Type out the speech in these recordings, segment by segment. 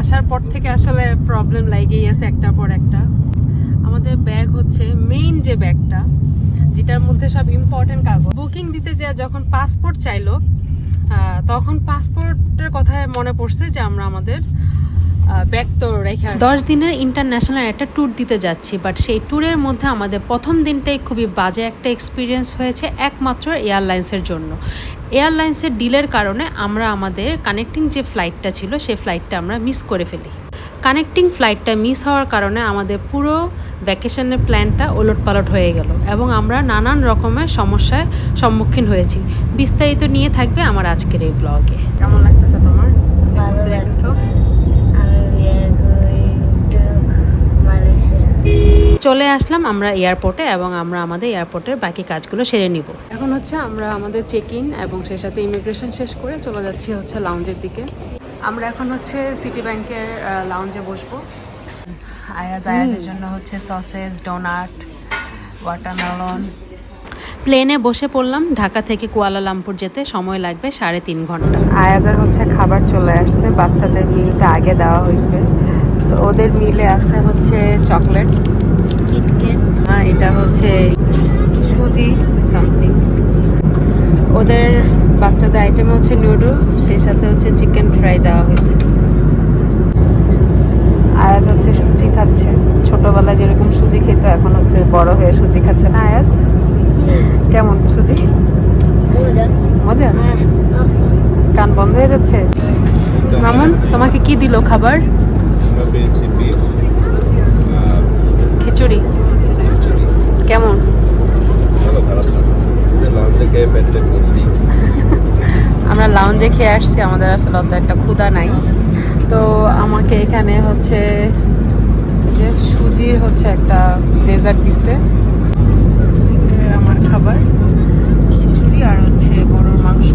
আসার পর থেকে আসলে প্রবলেম লাগেই আছে একটা পর একটা। আমাদের ব্যাগ হচ্ছে মেইন যে ব্যাগটা যেটার মধ্যে সব ইম্পর্টেন্ট কাগজ। বুকিং দিতে যা যখন পাসপোর্ট চাইলো তখন পাসপোর্টের কথায় মনে পড়ছে যে আমরা আমাদের ব্যাগ তো রেখে দশ দিনের ইন্টারন্যাশনাল একটা ট্যুর দিতে যাচ্ছি বাট সেই ট্যুরের মধ্যে আমাদের প্রথম দিনটাই খুবই বাজে একটা এক্সপিরিয়েন্স হয়েছে একমাত্র এয়ারলাইন্সের জন্য। এয়ারলাইন্সের ডিলের কারণে আমরা আমাদের কানেক্টিং যে ফ্লাইটটা ছিল সেই ফ্লাইটটা আমরা মিস করে ফেলি। কানেক্টিং ফ্লাইটটা মিস হওয়ার কারণে আমাদের পুরো ভ্যাকেশনের প্ল্যানটা ওলট পালট হয়ে গেল এবং আমরা নানান রকমের সমস্যার সম্মুখীন হয়েছি। বিস্তারিত নিয়ে থাকবে আমার আজকের এই ব্লগে কেমন লাগতেছে তোমার? চলে আসলাম আমরা এয়ারপোর্টে এবং আমরা আমাদের এয়ারপোর্টের বাকি কাজগুলো সেরে নিব। এখন হচ্ছে আমরা আমাদের চেক ইন এবং সেই সাথে ইমিগ্রেশন শেষ করে চলে যাচ্ছি হচ্ছে লাউঞ্জের দিকে। আমরা এখন হচ্ছে সিটি ব্যাংকের লাউঞ্জে বসবো। আয়াজ আয়াজের জন্য হচ্ছে সসেস ডোনাট ওয়াটারমেলন প্লেনে বসে পড়লাম ঢাকা থেকে কুয়ালালামপুর যেতে সময় লাগবে সাড়ে তিন ঘণ্টা। আয়াজার হচ্ছে খাবার চলে আসছে বাচ্চাদের মিলটা আগে দেওয়া হয়েছে। তো ওদের মিলে আছে হচ্ছে চকলেট. হ্যাঁ এটা হচ্ছে সুজি সামথিং ওদের বাচ্চাদের আইটেম হচ্ছে নুডলস সেই সাথে হচ্ছে চিকেন ফ্রাই দেওয়া হয়েছে। আয়াজ হচ্ছে সুজি খাচ্ছে। ছোটবেলায় যেরকম সুজি খেত এখন হচ্ছে বড় হয়ে সুজি খাচ্ছে না আয়াজ? কেমন সুজি? মজা। মজা? হ্যাঁ। কান বন্ধ হয়ে যাচ্ছে? মামুন তোমাকে কি দিল খাবার? আমরা পেয়েছি বিফ খিচুড়ি। কেমন? ভালো খারাপ লঞ্চে খেয়ে পেটে ভর্তি। আমরা লাউঞ্জে খেয়ে আসছি আমাদের আসলে অত একটা ক্ষুধা নাই। তো আমাকে এখানে হচ্ছে যে সুজির হচ্ছে একটা ডেজার্ট দিছে। আমার খাবার খিচুড়ি আর হচ্ছে গরুর মাংস।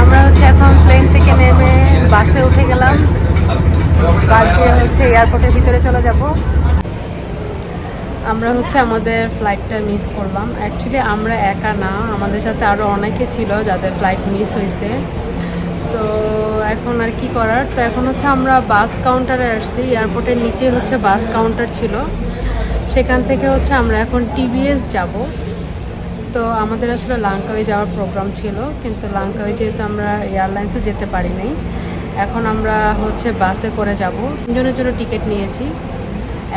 আমরা হচ্ছে এখন প্লেন থেকে নেমে বাসে উঠে গেলাম। বাস দিয়ে হচ্ছে এয়ারপোর্টের ভিতরে চলে যাব। আমরা হচ্ছে আমাদের ফ্লাইটটা মিস করলাম। অ্যাকচুয়ালি আমরা একা না, আমাদের সাথে আরও অনেকে ছিল যাদের ফ্লাইট মিস হয়েছে। তো এখন আর কি করার? তো এখন হচ্ছে আমরা বাস কাউন্টারে আসছি। এয়ারপোর্টের নিচে হচ্ছে বাস কাউন্টার ছিল। সেখান থেকে হচ্ছে আমরা এখন টিভিএস যাব। তো আমাদের আসলে লাঙ্কাওয়ে যাওয়ার প্রোগ্রাম ছিল। কিন্তু লাঙ্কাওয়ে যেহেতু আমরা এয়ারলাইন্সে যেতে পারি নাই এখন আমরা হচ্ছে বাসে করে যাব। তিনজনের জন্য টিকিট নিয়েছি।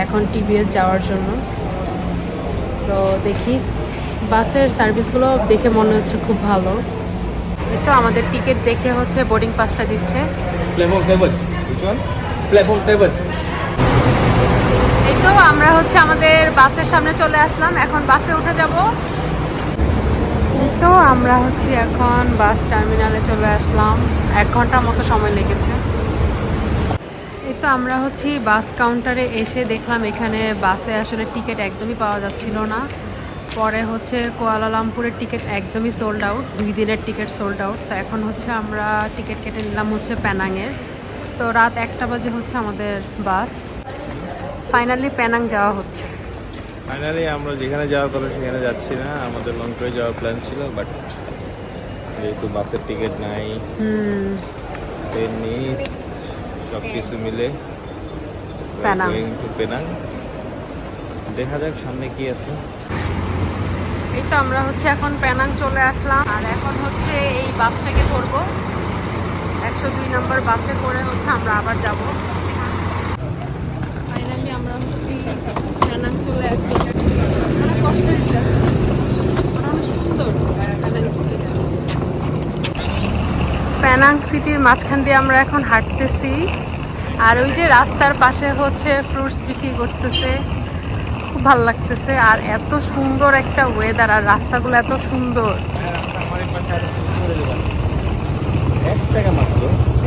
এখন টিভিএস যাওয়ার জন্য। তো দেখি বাসের সার্ভিসগুলো দেখে মনে হচ্ছে খুব ভালো। এই তো আমাদের টিকিট দেখে হচ্ছে বোর্ডিং পাসটা দিচ্ছে। এই তো আমরা হচ্ছে আমাদের বাসের সামনে চলে আসলাম। এখন বাসে উঠে যাব। তো আমরা হচ্ছে এখন বাস টার্মিনালে চলে আসলাম। এক ঘণ্টার মতো সময় লেগেছে। এই তো আমরা হচ্ছে বাস কাউন্টারে এসে দেখলাম এখানে বাসে আসলে টিকিট একদমই পাওয়া যাচ্ছিল না। পরে হচ্ছে কোয়ালালামপুরের টিকিট একদমই সোল্ড আউট দুই দিনের টিকিট সোল্ড আউট তো এখন হচ্ছে আমরা টিকিট কেটে নিলাম হচ্ছে প্যানাংয়ের তো রাত একটা বাজে হচ্ছে আমাদের বাস। ফাইনালি প্যানাং যাওয়া হচ্ছে। ফাইনালি আমরা যেখানে যাওয়ার কথা সেখানে যাচ্ছি না। আমাদের লং ট্রে যাওয়ার প্ল্যান ছিল বাট যেহেতু বাসের টিকিট নাই ট্রেন মিস সব কিছু মিলে। পেনাং দেখা যাক সামনে কি আছে। এই তো আমরা হচ্ছে এখন প্যানাং চলে আসলাম। আর এখন হচ্ছে এই বাসটাকে ধরবো একশো দুই নম্বর বাসে করে হচ্ছে আমরা আবার যাব ফাইনালি আমরা হচ্ছে প্যানাং চলে আসছি অনেক কষ্ট হয়েছে মানে অনেক সুন্দর প্যানাং সিটিটা প্যানাং সিটির মাঝখান দিয়ে আমরা এখন হাঁটতেছি। আর ওই যে রাস্তার পাশে হচ্ছে ফ্রুটস বিক্রি করতেছে। খুব ভালো লাগতেছে। আর এত সুন্দর একটা ওয়েদার আর রাস্তাগুলো এত সুন্দর।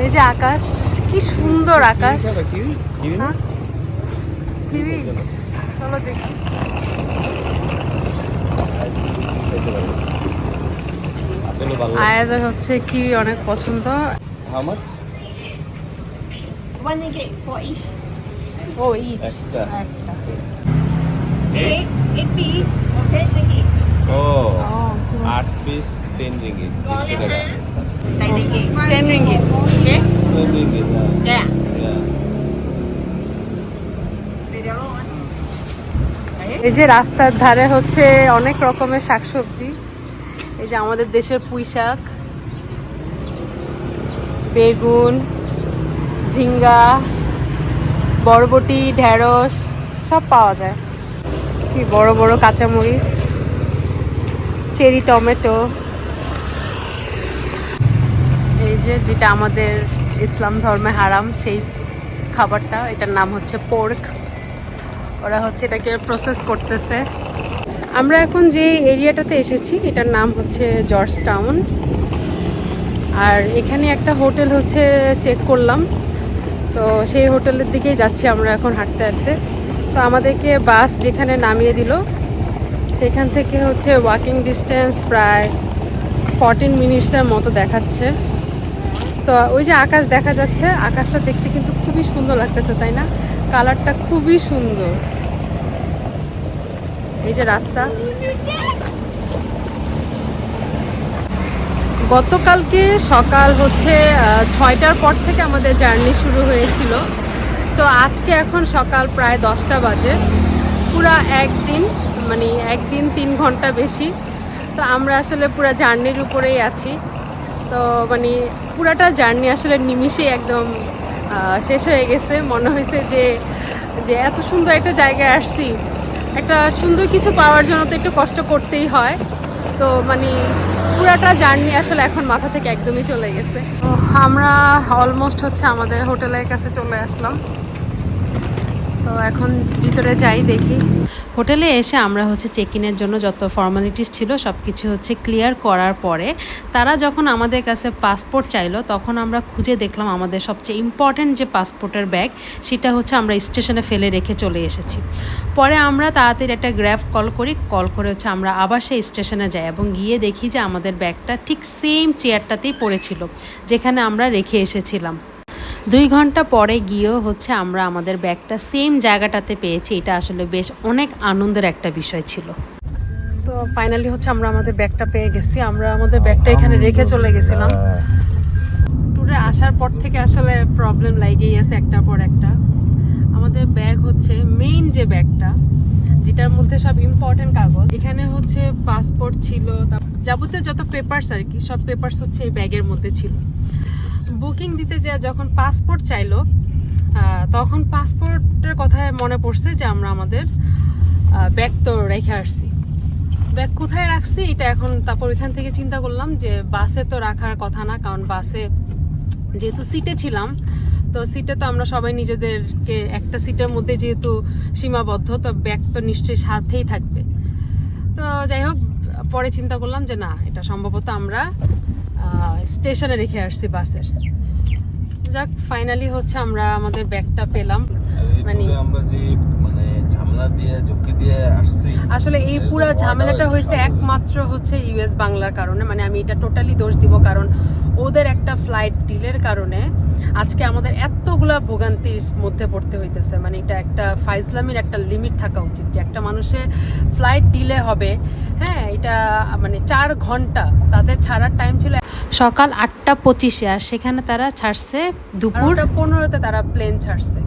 এই যে আকাশ কি সুন্দর আকাশ। কিউই? হ্যাঁ? চলো দেখি। আয়াজের হচ্ছে কিবি অনেক পছন্দ how much One ringgit for each. ও ইচ একটা। একটা Eight, eight piece or ten ringgit. ও ও আট পিস টেন একশো টাকা. Yeah. এই যে রাস্তার ধারে হচ্ছে অনেক রকমের শাকসবজি। এই যে আমাদের দেশের পুঁই শাক, বেগুন, ঝিঙ্গা, বরবটি, ঢেঁড়স, সব পাওয়া যায়। কি বড় বড় কাঁচামরিচ, চেরি টমেটো। এই যে যেটা আমাদের ইসলাম ধর্মে হারাম, সেই খাবারটা, এটার নাম হচ্ছে পোর্ক। ওরা হচ্ছে এটাকে প্রসেস করতেছে। আমরা এখন যে এরিয়াটাতে এসেছি, এটার নাম হচ্ছে জর্জ টাউন আর এখানে একটা হোটেল হচ্ছে চেক করলাম। তো সেই হোটেলের দিকেই যাচ্ছি আমরা এখন হাঁটতে হাঁটতে। তো আমাদেরকে বাস যেখানে নামিয়ে দিল, সেখান থেকে হচ্ছে ওয়াকিং ডিস্টেন্স প্রায় ফরটিন মিনিটসের মতো দেখাচ্ছে। তো ওই যে আকাশ দেখা যাচ্ছে, আকাশটা দেখতে কিন্তু খুবই সুন্দর লাগতেছে, তাই না? কালারটা খুবই সুন্দর। এই যে রাস্তা। গতকালকে সকাল হচ্ছে ছয়টার পর থেকে আমাদের জার্নি শুরু হয়েছিল। তো আজকে এখন সকাল প্রায় দশটা বাজে। পুরা একদিন মানে একদিন তিন ঘণ্টা বেশি। তো আমরা আসলে পুরা জার্নির উপরেই আছি। তো মানে পুরাটা জার্নি আসলে নিমিষেই একদম শেষ হয়ে গেছে। মনে হয়েছে যে যে এত সুন্দর একটা জায়গায় আসছি। একটা সুন্দর কিছু পাওয়ার জন্য তো একটু কষ্ট করতেই হয়। তো মানে পুরাটা জার্নি আসলে এখন মাথা থেকে একদমই চলে গেছে। আমরা অলমোস্ট হচ্ছে আমাদের হোটেলের কাছে চলে আসলাম। তো এখন ভিতরে যাই দেখি। হোটেলে এসে আমরা হচ্ছে চেক ইনের জন্য যত ফর্মালিটিস ছিল সব কিছু হচ্ছে ক্লিয়ার করার পরে তারা যখন আমাদের কাছে পাসপোর্ট চাইলো, তখন আমরা খুঁজে দেখলাম আমাদের সবচেয়ে ইম্পর্ট্যান্ট যে পাসপোর্টের ব্যাগ সেটা হচ্ছে আমরা স্টেশনে ফেলে রেখে চলে এসেছি। পরে আমরা তাড়াতাড়ি একটা গ্র্যাব কল করি কল করে হচ্ছে আমরা আবার সেই স্টেশনে যাই এবং গিয়ে দেখি যে আমাদের ব্যাগটা ঠিক সেম চেয়ারটাতেই পড়েছিল, যেখানে আমরা রেখে এসেছিলাম। দুই ঘণ্টা পরে গিয়েও হচ্ছে আমরা আমাদের ব্যাগটা সেম জায়গাটাতে পেয়েছি। এটা আসলে বেশ অনেক আনন্দের একটা বিষয় ছিল। তো ফাইনালি হচ্ছে আমরা আমাদের ব্যাগটা পেয়ে গেছি। আমরা আমাদের ব্যাগটা এখানে রেখে চলে গেছিলাম। ট্যুরে আসার পর থেকে আসলে প্রবলেম লাগেই আছে একটা পর একটা। আমাদের ব্যাগ হচ্ছে মেইন যে ব্যাগটা যেটার মধ্যে সব ইম্পর্টেন্ট কাগজ। এখানে হচ্ছে পাসপোর্ট ছিল যাবতীয় যত পেপারস আর কি সব পেপারস হচ্ছে এই ব্যাগের মধ্যে ছিল। বুকিং দিতে যা যখন পাসপোর্ট চাইলো তখন পাসপোর্টের কথায় মনে পড়ছে যে আমরা আমাদের ব্যাগ তো রেখে আসছি। ব্যাগ কোথায় রাখছি এটা এখন তারপর ওইখান থেকে চিন্তা করলাম যে বাসে তো রাখার কথা না, কারণ বাসে যেহেতু সিটে ছিলাম, তো সিটে তো আমরা সবাই নিজেদেরকে একটা সিটের মধ্যে যেহেতু সীমাবদ্ধ, তো ব্যাগ তো নিশ্চয়ই সাথেই থাকবে। তো যাই হোক, পরে চিন্তা করলাম যে না, এটা সম্ভবত আমরা স্টেশনে রেখে আসছি বাসের যাক ফাইনালি হচ্ছে আমরা আমাদের ব্যাগটা পেলাম। মানে আমরা যে মানে ঝামেলা দিয়ে ঝুঁকি দিয়ে আসছি আসলে এই পুরো ঝামেলাটা হয়েছে একমাত্র হচ্ছে ইউএস বাংলার কারণে। মানে আমি এটা টোটালি দোষ দিব কারণ ওদের একটা ফ্লাইট ডিলের কারণে আজকে আমাদের এতগুলা ভোগান্তির মধ্যে পড়তে হইতেছে। মানে এটা একটা ফাইজলামির একটা লিমিট থাকা উচিত যে একটা মানুষের ফ্লাইট ডিলে হবে। হ্যাঁ এটা মানে চার ঘণ্টা তাদের ছাড়ার টাইম ছিল সকাল আটটা পঁচিশে আর সেখানে তারা ছাড়ছে দুপুর। পনেরোতে তারা প্লেন ছাড়ছে।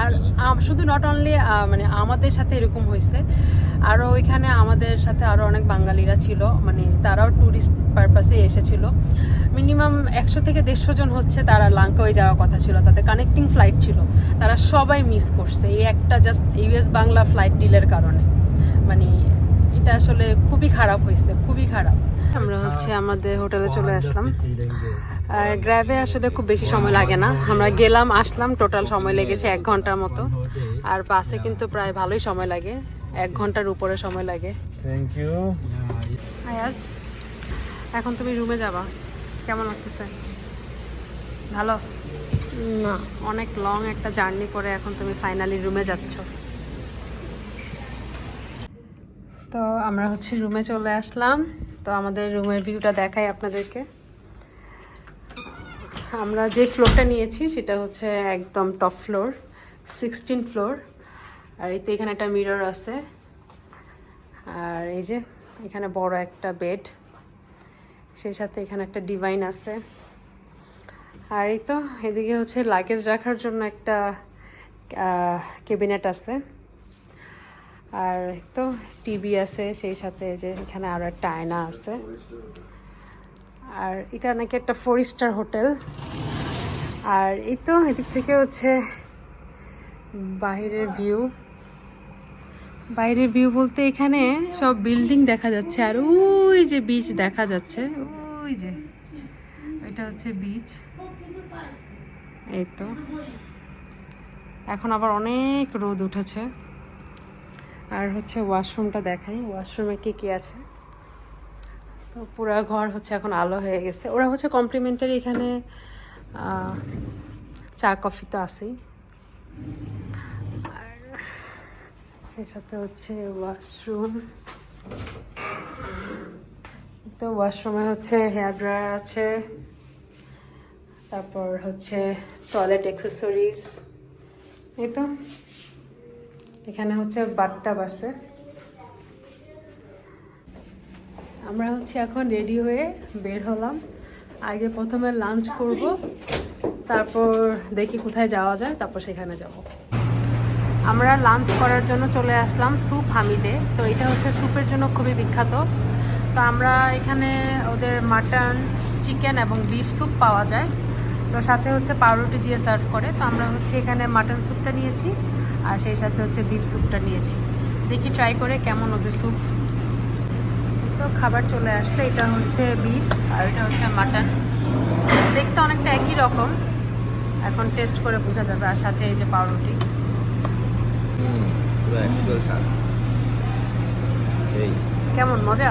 আর আর শুধু নট অনলি মানে আমাদের সাথে এরকম হয়েছে আরও ওইখানে আমাদের সাথে আরও অনেক বাঙালিরা ছিল মানে তারাও ট্যুরিস্ট পারপাসে এসেছিল। মিনিমাম একশো থেকে দেড়শো জন হচ্ছে তারা লাঙ্কাওয়ে যাওয়ার কথা ছিল তাদের কানেক্টিং ফ্লাইট ছিল। তারা সবাই মিস করছে এই একটা জাস্ট ইউএস বাংলা ফ্লাইট ডিলের কারণে। মানে এটা আসলে খুবই খারাপ হয়েছে খুবই খারাপ। আমরা হচ্ছে আমাদের হোটেলে চলে আসলাম। আর গ্র্যাবে আসলে খুব বেশি সময় লাগে না। আমরা গেলাম আসলাম টোটাল সময় লেগেছে এক ঘণ্টার মতো। আর বাসে কিন্তু প্রায় ভালোই সময় লাগে। এক ঘণ্টার উপরে সময় লাগে। থ্যাংক ইউ আয়াস এখন তুমি রুমে যাবা। কেমন লাগতেছে? ভালো? না। অনেক লং একটা জার্নি করে এখন তুমি ফাইনালি রুমে যাচ্ছ। তো আমরা হচ্ছে রুমে চলে আসলাম। তো আমাদের রুমের ভিউটা দেখাই আপনাদেরকে। আমরা যে ফ্লোরটা নিয়েছি, সেটা হচ্ছে একদম টপ ফ্লোর, সিক্সটিন ফ্লোর। আর এই তো এখানে একটা মিরর আছে। আর এই যে এখানে বড় একটা বেড, সেই সাথে এখানে একটা ডিভাইন আছে। আর এই তো এদিকে হচ্ছে লাগেজ রাখার জন্য একটা ক্যাবিনেট আছে। আর তো টিভি আছে, সেই সাথে যে এখানে আরও একটা আয়না আছে। আর এটা নাকি একটা ফোর স্টার হোটেল আর এই তো এদিক থেকে হচ্ছে বাইরের ভিউ বাইরের ভিউ বলতে এখানে সব বিল্ডিং দেখা যাচ্ছে, আর ওই যে বিচ দেখা যাচ্ছে, ওই যে। এটা হচ্ছে বিচ এই তো। এখন আবার অনেক রোদ উঠেছে। আর হচ্ছে ওয়াশরুমটা দেখাই, ওয়াশরুমে কি কি আছে? তো পুরো ঘর হচ্ছে এখন আলো হয়ে গেছে। ওরা হচ্ছে কমপ্লিমেন্টারি এখানে চা, কফি তো আছেই। আর সেই সাথে হচ্ছে ওয়াশরুম। তো ওয়াশরুমে হচ্ছে হেয়ার ড্রায়ার আছে। তারপর হচ্ছে টয়লেট অ্যাক্সেসরিজ এই তো। এখানে হচ্ছে বাথটাব আছে। আমরা হচ্ছে এখন রেডি হয়ে বের হলাম। আগে প্রথমে লাঞ্চ করব, তারপর দেখি কোথায় যাওয়া যায়, তারপর সেখানে যাব। আমরা লাঞ্চ করার জন্য চলে আসলাম স্যুপ হামিদে। তো এটা হচ্ছে স্যুপের জন্য খুবই বিখ্যাত। তো আমরা এখানে ওদের মাটন, চিকেন এবং বিফ স্যুপ পাওয়া যায়। তো সাথে হচ্ছে পাউরুটি দিয়ে সার্ভ করে। তো আমরা হচ্ছে এখানে মাটন স্যুপটা নিয়েছি। আর সেই সাথে হচ্ছে বিফ স্যুপটা নিয়েছি। দেখি ট্রাই করে কেমন ওদের স্যুপ তো খাবার চলে আসছে এটা হচ্ছে বিফ আর এটা হচ্ছে মাটন দেখতে অনেকটা একই রকম। এখন টেস্ট করে বোঝা যাবে। আর সাথে এই যে পাউরুটি। কেমন মজা?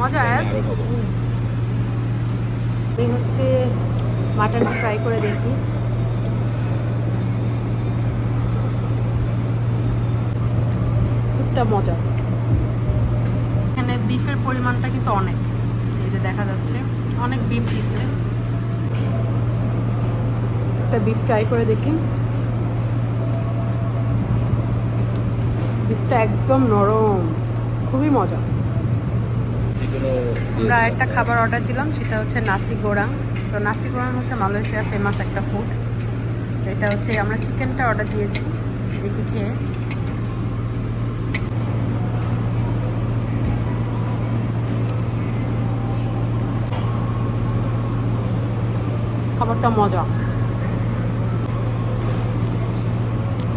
মজা অ্যাস এই হচ্ছে মাটন ফ্রাই করে দেখি। স্যুপটা মজা এখানে বিফের পরিমাণটা কিন্তু অনেক। এই যে দেখা যাচ্ছে অনেক বিফ দিছে। একটা বিফ ট্রাই করে দেখি। বিফটা একদম নরম। খুবই মজা আমরা একটা খাবার অর্ডার দিলাম সেটা হচ্ছে নাসি গোরাং তো নাসি গোরাং হচ্ছে মালয়েশিয়ার ফেমাস একটা ফুড এটা হচ্ছে, আমরা চিকেনটা অর্ডার দিয়েছি। দেখি খেয়ে খাবারটা মজা।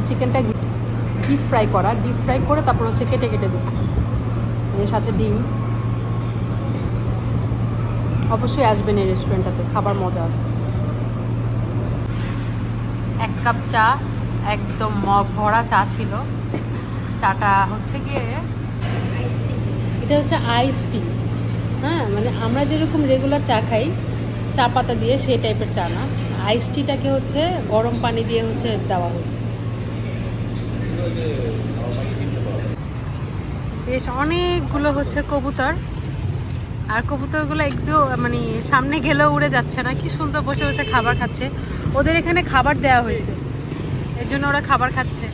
চিকেনটা ডিপ ফ্রাই করা। ডিপ ফ্রাই করে তারপর হচ্ছে কেটে কেটে দিচ্ছি। এর সাথে ডিম। অবশ্যই আসবেন এই রেস্টুরেন্টটাতে খাবার মজা আছে। এক কাপ চা একদম মগ ভরা চা ছিল। চাটা হচ্ছে গিয়ে এটা হচ্ছে আইস টি হ্যাঁ মানে আমরা যেরকম রেগুলার চা খাই চা পাতা দিয়ে সেই টাইপের চা না। আইস টিটাকে হচ্ছে গরম পানি দিয়ে হচ্ছে দেওয়া হয়েছে। বেশ অনেকগুলো হচ্ছে কবুতর। আর কবুতরগুলো একটু মানে সামনে গেলেও উড়ে যাচ্ছে না। কি সুন্দর বসে বসে খাবার খাচ্ছে। ওদের এখানে খাবার দেওয়া হয়েছে। এর জন্য ওরা খাবার খাচ্ছে।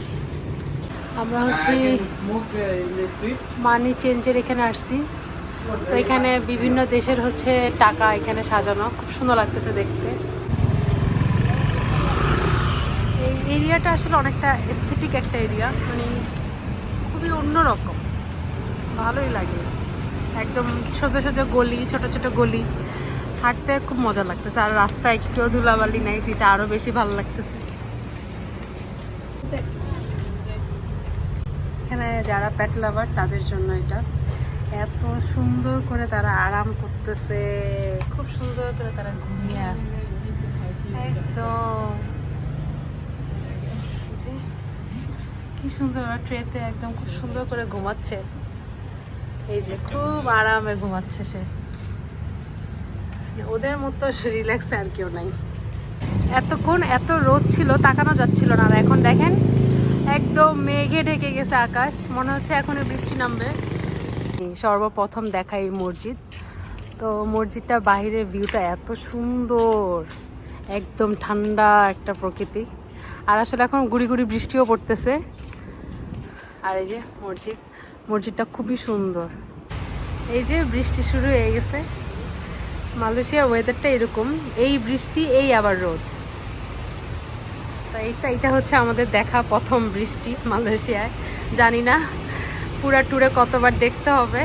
আমরা হচ্ছে মানি চেঞ্জের এখানে আসছি। তো এখানে বিভিন্ন দেশের হচ্ছে টাকা এখানে সাজানো। খুব সুন্দর লাগতেছে দেখতে। এই এরিয়াটা আসলে অনেকটা এস্থেটিক একটা এরিয়া। মানে খুবই অন্যরকম। ভালোই লাগে। একদম সোজা সোজা গলি, ছোট ছোট গলি। হাঁটতে খুব মজা লাগতেছে। আর রাস্তা একটু ধুলাবালি নাই সেটা আরও বেশি ভালো লাগতেছে। এখানে যারা প্যাট লাভার তাদের জন্য এটা। এত সুন্দর করে তারা আরাম করতেছে। খুব সুন্দর করে তারা ঘুমিয়ে আছে। একদম। কি সুন্দর ট্রেতে একদম খুব সুন্দর করে ঘুমাচ্ছে। এই যে খুব আরামে ঘুমাচ্ছে সে। ওদের মতো রিল্যাক্স আর কেউ নাই। এতক্ষণ এত রোদ ছিল, তাকানো যাচ্ছিল না। আর এখন দেখেন, একদম মেঘে ঢেকে গেছে আকাশ। মনে হচ্ছে এখন বৃষ্টি নামবে। সর্বপ্রথম দেখা এই মসজিদ। তো মসজিদটা বাইরের ভিউটা এত সুন্দর। একদম ঠান্ডা একটা প্রকৃতি। আর আসলে এখন গুড়ি গুড়ি বৃষ্টিও পড়তেছে। আর এই যে মসজিদ। মসজিদটা খুবই সুন্দর। এই যে বৃষ্টি শুরু হয়ে গেছে মালয়েশিয়ার ওয়েদারটা এরকম, এই বৃষ্টি, এই আবার রোদ। তো এইটা এটা হচ্ছে আমাদের দেখা প্রথম বৃষ্টি মালয়েশিয়ায়। জানি না, পুরা ট্যুরে কতবার দেখতে হবে।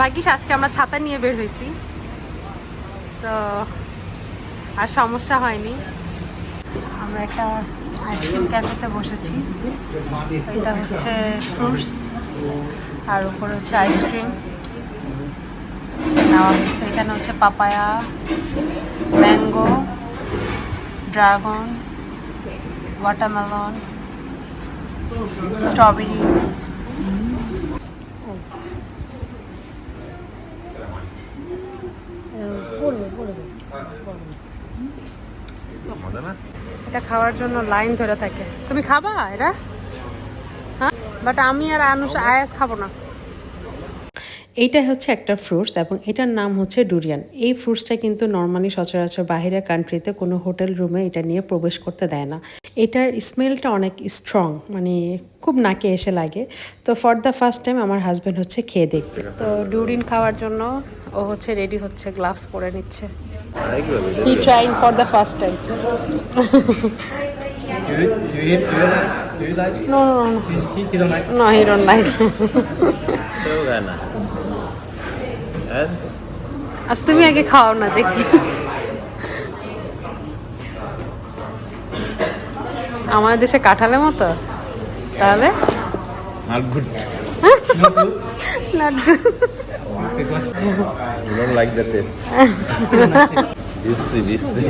ভাগ্যিস আজকে আমরা ছাতা নিয়ে বের হয়েছি। তো, আর সমস্যা হয়নি। আমরা একটা আইসক্রিম ক্যাফেতে বসেছি। এটা হচ্ছে ফ্রুটস আর উপরে হচ্ছে আইসক্রিম নেওয়া এখানে হচ্ছে papaya mango dragon watermelon strawberry এটা খাওয়ার জন্য লাইন ধরে থাকে। তুমি খাবা এটা? বাট আমি আর আনুষ আয়াস খাব না। এইটা হচ্ছে একটা ফ্রুটস এবং এটার নাম হচ্ছে ডুরিয়ান এই ফ্রুটসটা কিন্তু নর্মালি সচরাচর বাইরের কান্ট্রিতে কোনো হোটেল রুমে এটা নিয়ে প্রবেশ করতে দেয় না। এটার স্মেলটা অনেক স্ট্রং মানে খুব নাকে এসে লাগে। তো ফর দ্য ফার্স্ট টাইম আমার হাজব্যান্ড হচ্ছে খেয়ে দেখবে। তো ডুরিন খাওয়ার জন্য ও হচ্ছে রেডি হচ্ছে গ্লাভস পরে নিচ্ছে। He trying for the first time Do you, do you, do you like? Do you like? No no no He, he don't like. No, he don't like. সেও খায় না Yes? আজ তুমি আগে খাও না দেখি আমাদের দেশে কাঁঠালের মতো তাহলে Not good. Not good. You don't like the taste. Bissi, bissi.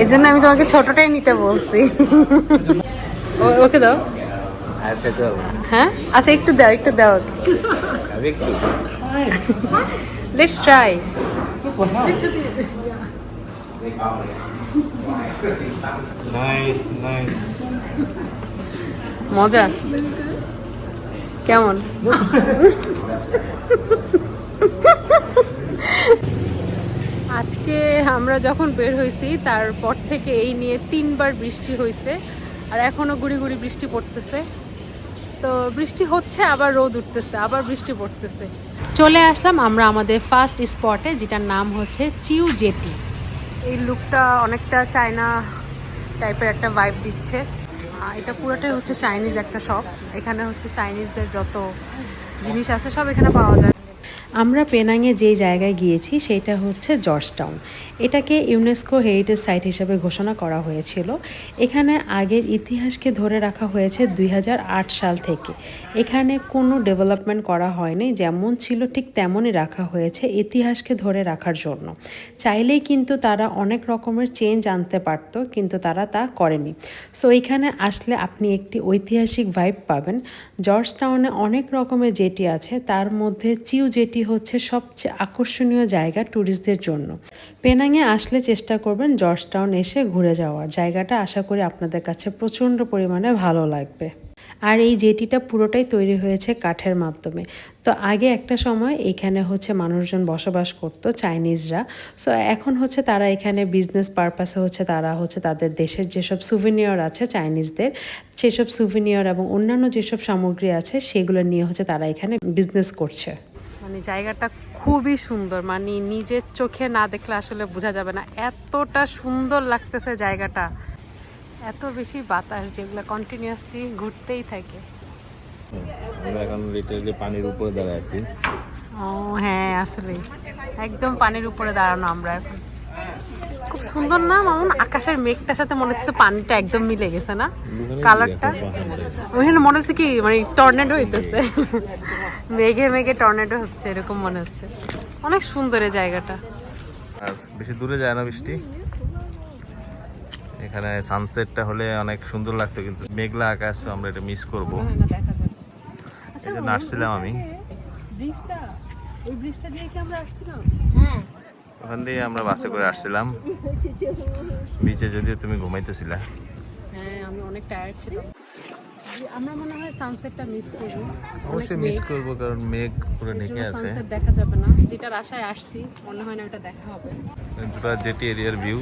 এই জন্য আমি তোমাকে ছোটটাই নিতে বলছি। ওকে দাও। আর খেতে হ্যাঁ? আচ্ছা একটু দাও একটু দাও। Let's try. মজা। কেমন? আজকে আমরা যখন বের হয়েছি, তারপর থেকে এই নিয়ে তিনবার বৃষ্টি হয়েছে আর এখনও গুড়ি গুড়ি বৃষ্টি পড়তেছে। তো বৃষ্টি হচ্ছে, আবার রোদ উঠতেছে, আবার বৃষ্টি পড়তেছে। চলে আসলাম আমরা আমাদের ফার্স্ট স্পটে যেটার নাম হচ্ছে চিউ জেটি এই লুকটা অনেকটা চায়না টাইপের একটা ভাইব দিচ্ছে। এটা পুরোটাই হচ্ছে চাইনিজ একটা শপ এখানে হচ্ছে চাইনিজদের যত জিনিস আছে, সব এখানে পাওয়া যায়। আমরা পেনাংয়ে যেই জায়গায় গিয়েছি সেটা হচ্ছে জর্জটাউন। এটাকে ইউনেস্কো হেরিটেজ সাইট হিসেবে ঘোষণা করা হয়েছিল। এখানে আগের ইতিহাসকে ধরে রাখা হয়েছে দুই হাজার আট সাল থেকে। এখানে কোনো ডেভেলপমেন্ট করা হয়নি, যেমন ছিল ঠিক তেমনই রাখা হয়েছে ইতিহাসকে ধরে রাখার জন্য। চাইলেই কিন্তু তারা অনেক রকমের চেঞ্জ আনতে পারতো, কিন্তু তারা তা করেনি। সো এখানে আসলে আপনি একটি ঐতিহাসিক ভাইব পাবেন। জর্জ টাউনে অনেক রকমের জেটি আছে, তার মধ্যে চিউ জেটি হচ্ছে সবচেয়ে আকর্ষণীয় জায়গা ট্যুরিস্টদের জন্য। পেনাংয়ে আসলে চেষ্টা করবেন জর্জ টাউন এসে ঘুরে যাওয়ার। জায়গাটা আশা করি আপনাদের কাছে প্রচণ্ড পরিমাণে ভালো লাগবে। আর এই জেটিটা পুরোটাই তৈরি হয়েছে কাঠের মাধ্যমে। তো আগে একটা সময় এখানে হচ্ছে মানুষজন বসবাস করতো চাইনিজরা সো এখন হচ্ছে তারা এখানে বিজনেস পারপাসে হচ্ছে তারা হচ্ছে তাদের দেশের যেসব সুভিনিয়র আছে চাইনিজদের সেসব সুভিনিয়র এবং অন্যান্য যেসব সামগ্রী আছে, সেগুলো নিয়ে হচ্ছে তারা এখানে বিজনেস করছে। মানে জায়গাটা খুবই সুন্দর। মানে নিজের চোখে না দেখলে আসলে বোঝা যাবে না। এতটা সুন্দর লাগতেছে জায়গাটা। এত বেশি বাতাস যেগুলো কন্টিনিউয়াসলি ঘুরতেই থাকে। আমরা এখন লিটারালি পানির উপরে দাঁড়ায় আছি। ও হ্যাঁ আসলে একদম পানির উপরে দাঁড়ানো আমরা এখন। খুব সুন্দর না মামুন? আকাশের মেঘটার সাথে মনে হচ্ছে পানিটা একদম মিলে গেছে না? কালারটা? ওইখানে মনে হচ্ছে কি মানে টর্নেডো হইতেছে। মেঘে মেঘে টর্নেডো হচ্ছে এরকম মনে হচ্ছে। অনেক সুন্দর এই জায়গাটা। আর বেশি দূরে যায় না বৃষ্টি। এখানে সানসেটটা হলে অনেক সুন্দর লাগতো কিন্তু। মেঘলা আকাশ আমরা এটা মিস করব। এই আসছিলাম আমি। ব্রিজটা ওই ব্রিজটা দিয়ে কি আমরা আসছিলাম? ওখান দিয়ে আমরা বাসে করে আসছিলাম। বিচে যদিও তুমি ঘুমাইতেছিলা। হ্যাঁ আমি অনেক টায়ার্ড ছিলাম। আমরা মনে হয় সানসেটটা মিস করব। অবশ্যই মিস করব কারণ মেঘ পুরো ঢেকে আছে। সানসেট দেখা যাবে না। যেটার আশায় আসছি মনে হয় না ওটা দেখা হবে। পুরো জেটি এরিয়ার ভিউ